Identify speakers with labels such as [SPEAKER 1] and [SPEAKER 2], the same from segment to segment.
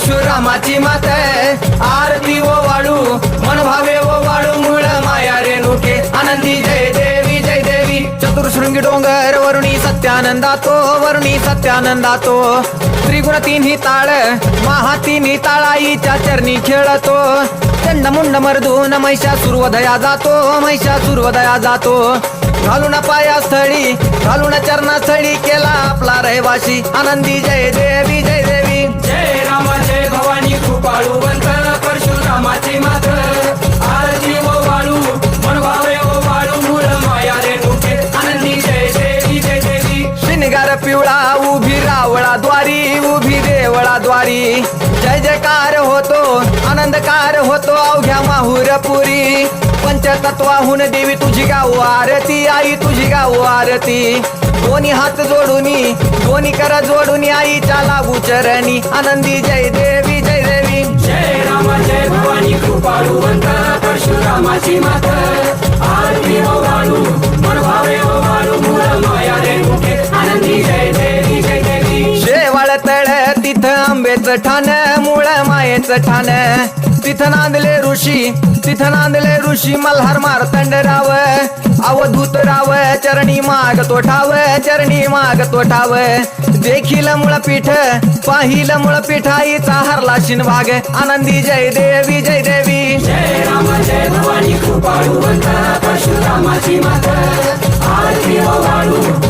[SPEAKER 1] परशुरामाची मात आरती ओ वाळू मन भावे वाळू मूळ माया रेणुके आनंदी जय देवी जय देवी. चतुर्शृंगी डोंगर वरुणी सत्यानंदातो वरुणी सत्यानंदातो. त्रिगुण तिन्ही ताळ महा तिन्ही ताळाईच्या चरणी खेळतो. चंड मुंड मर्दून महिषा सुर्वदया जातो महिषा सुर्वदया जातो. घालून पायास्थळी घालून चरणास्थळी केला आपला रहिवाशी आनंदी जय देवी जय देवी. जय भवानी परशुरामाची आरती वाळू वाळू मूळ माया रेणुके आनंदी जय देवी जय देवी. शिनगार पिवळा उभी रावळा द्वारी उभी देवळा द्वारी. जय जयकार होतो आनंदकार होतो अवघ्या माहुरपुरी. पंचतत्वाहून देवी तुझी गाव आरती आई तुझी गाव आरती. दोन्ही हात जोडूनी दोन्ही कर जोडून आईच्या लागू चरणी. आनंदी जय देव. आणि भवानी कृपाळूवंत परशुरामाची मात. आरती ओ वाळू मन भावे वाळू मूळ माया रे मुखे. आनंदी जय देवी जय देवी. शेवाळ तळ तिथं आंबेचं ठाण मूळ मायेचं ठाण. तिथं नांदले ऋषी तिथं नांदले ऋषी मल्हार मारतंड राव चरणी माग तो ठाव चरणी माग तो ठाव देखील मुळपीठ पाहिलं मुळ आईचा हरला शिनभाग आनंदी जय देवी जय देवी. जय राम जय भवानी कृपाळू परशुरामाची माता. आरती वाळू.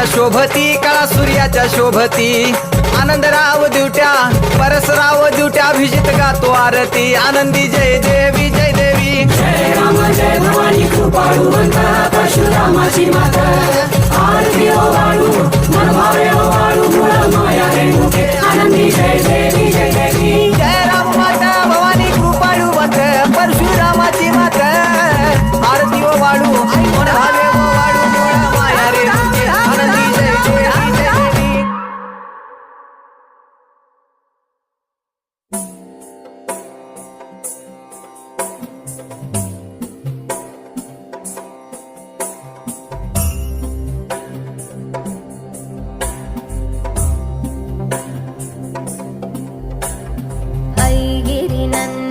[SPEAKER 1] सूर्याच्या शोभती कळा सूर्याच्या शोभती. आनंदराव दिवट्या परसराव दिवट्या अभिजित गातो आरती. आनंदी जय देवी जय देवी. जय राम जय भवानी कृपाळू परशुरामाची माता. आरती हो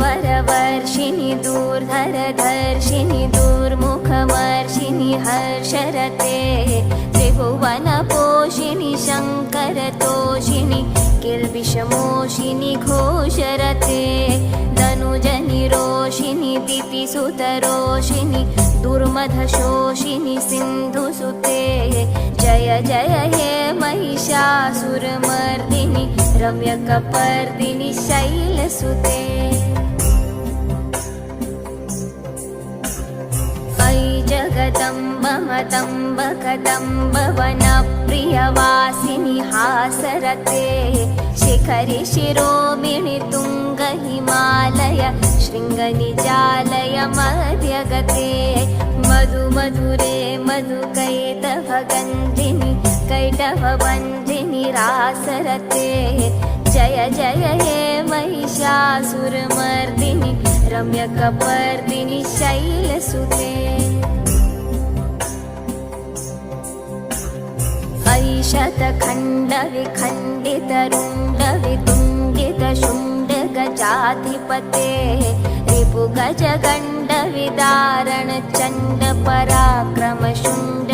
[SPEAKER 2] वरवर्षिणि दूर्धरधर्षिणि दूर्मुखमर्षिणि हर्षरते त्रिभुवनपोषिणि शङ्करतोषिणि किल्बिषमोषिणि घोषरते धनुजनि रोषिनि दुर्मधशोषिणि सिन्धुसुते जय जय हे महिषासुरमर्दिनि रम्यकपर्दिनि शैलसुते अयि जगदम्ब मदम्ब कदम्ब वनप्रियवासिनि हासरते शिखरि शिरोमिणि तुङ्ग हिमालय शृङ्गनिजालय मध्यगते मधु मधुरे मधुकैटभगन्धिनि निरासरते। जय जय हे महिषासुरमर्दिनि रम्यकपर्दिनि शैलसुते। ऐषतखण्डविखण्डितरुण्डवितुण्डितशुण्डगजाधिपते रिपुगजगण्डविदारणचण्डपराक्रमशुण्ड